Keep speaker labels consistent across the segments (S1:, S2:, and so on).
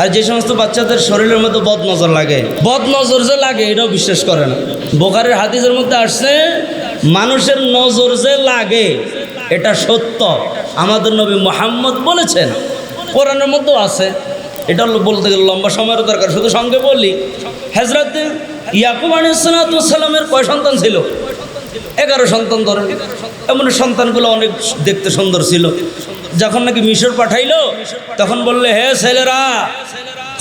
S1: আর যে সমস্ত বাচ্চাদের শরীরের মধ্যে বদ নজর লাগে বদ নজর যে লাগে, এটাও বিশ্বাস করে না বোকারের হাদিসের মধ্যে আসছে, মানুষের নজর যে লাগে, এটা সত্য। আমাদের নবী মোহাম্মদ বলেছেন, কোরআনের মধ্যেও আছে। এটা বলতে গেলে লম্বা সময়ের দরকার, শুধু সঙ্গে বললি হেজরত ইয়াকুব আলিসালামের কয় সন্তান ছিল? এগারো সন্তান ধরেন। এমন সন্তানগুলো অনেক দেখতে সুন্দর ছিল। যখন নাকি মিশর পাঠাইলো, তখন বললে, হে ছেলেরা,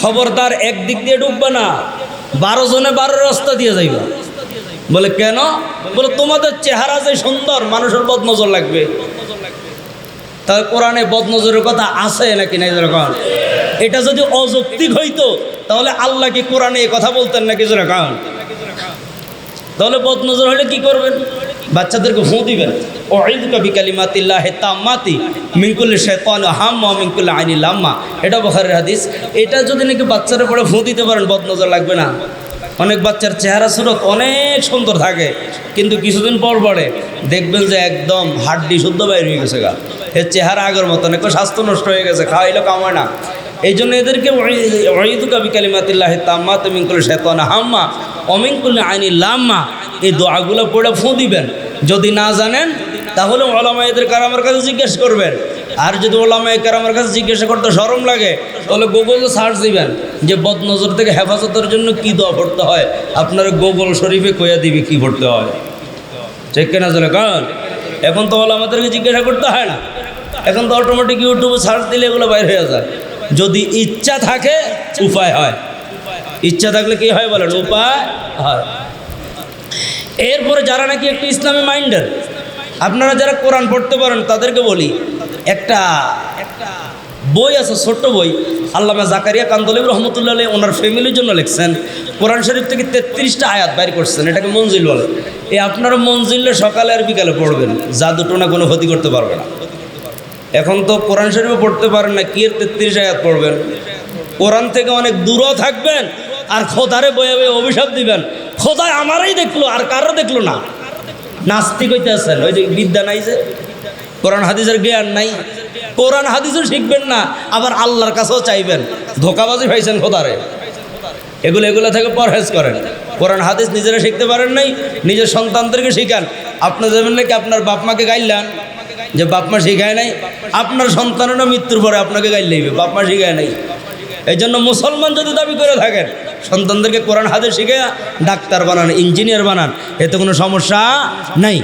S1: খবরদার একদিক দিয়ে ঢুকবে না, বারো জনে বারো রাস্তা দিয়ে যাইবা। বলে, কেন? বলে, তোমাদের চেহারা যে সুন্দর, মানুষের বদ নজর লাগবে। তাহলে কোরআনে বদনজরের কথা আছে নাকি নাই যেরকম এটা যদি অযৌক্তিক হইতো, তাহলে আল্লাহ কি কোরআনে কথা বলতেন নাকি যেরকম তাহলে বদনজর হলে কি করবেন? বাচ্চাদেরকে ফোঁ দিবেন। ঈদ কবি কালিমাতিল্লাহ তাম্মাতি মিঙ্কুল শেতান হাম্মা মিঙ্কুল আইনি লাম্মা। এটা বখারের হাদিস। এটা যদি নাকি বাচ্চারা পরে ফোঁ দিতে পারেন, বদনজর লাগবে না। অনেক বাচ্চার চেহারা সুরত অনেক সুন্দর থাকে, কিন্তু কিছুদিন পর পরে দেখবেন যে একদম হাড্ডি শুদ্ধ বাইর হয়ে গেছে গা। এর চেহারা আগের মতন, একটু স্বাস্থ্য নষ্ট হয়ে গেছে, খাওয়াইলে কামায় না। এই জন্য এদেরকে অঈদু কবি কালিমাতিল্লাহ তাম্মা মিঙ্কুল শেতান হাম্মা অমিঙ্কুল আইনি লাম্মা এই দোয়াগুলো পড়ে ফোঁ দিবেন। যদি না জানেন, তাহলে ওলামায়েদের কারামের কাছে জিজ্ঞেস করবেন। আর যদি ওলামায় কারামের কাছে জিজ্ঞাসা করতে সরম লাগে, তাহলে গুগলে সার্চ দিবেন যে বদনজর থেকে হেফাজতের জন্য কি দোয়া পড়তে হয়। আপনার গুগল শরীফে কইয়া দিবে কি পড়তে হয়। ঠিক কেনা চলে কারণ এখন তো ওলামাদেরকে জিজ্ঞাসা করতে হয় না। এখন তো অটোমেটিক ইউটিউবে সার্চ দিলে এগুলো বাইর হয়ে যায়। যদি ইচ্ছা থাকে, উপায় হয়। ইচ্ছা থাকলে কি হয় বলেন? উপায় হয়। এরপরে যারা নাকি একটু ইসলামী মাইন্ডের, আপনারা যারা কোরআন পড়তে পারেন, তাদেরকে বলি, একটা একটা বই আছে, ছোট্ট বই, আল্লামা জাকারিয়া কান্দলিব রহমতুল্লাহ ওনার ফ্যামিলির জন্য লিখছেন। কোরআন শরীফ থেকে তেত্রিশটা আয়াত বাইর করছেন, এটাকে মঞ্জিল বলে। এই আপনারা মঞ্জিলে সকালে আর বিকালে পড়বেন, যা দুটো না কোনো ক্ষতি করতে পারবে না। এখন তো কোরআন শরীফে পড়তে পারেন না, কি এর তেত্রিশ আয়াত পড়বেন? কোরআন থেকে অনেক দূরও থাকবেন আর খোদারে বয়ে বয়ে অভিশাপ দিবেন। খোদায় আমারই দেখল, আর কারও দেখল না। নাস্তিক হইতে আছেন ওই যে বিদ্যা নাই যে। কোরআন হাদিসের জ্ঞান নাই। কোরআন হাদিসও শিখবেন না, আবার আল্লাহর কাছেও চাইবেন। ধোকাবাজি পাইছেন খোদারে। এগুলো এগুলো থেকে পরহেজ করেন। কোরআন হাদিস নিজেরা শিখতে পারেন নাই, নিজের সন্তানদেরকে শিখান। আপনার যাবেন নাকি আপনার বাপ মাকে গাইলেন? যে বাপ মা শিখায় নাই, আপনার সন্তানেরও মৃত্যুর পরে আপনাকে গাইল লইবে বাপ মা শিখায় নাই। এই জন্য মুসলমান যদি দাবি করে থাকেন সন্তানদেরকে কোরআন হাতে শিখে ডাক্তার বানান ইঞ্জিনিয়ার বানান এতে কোনো সমস্যা নাই।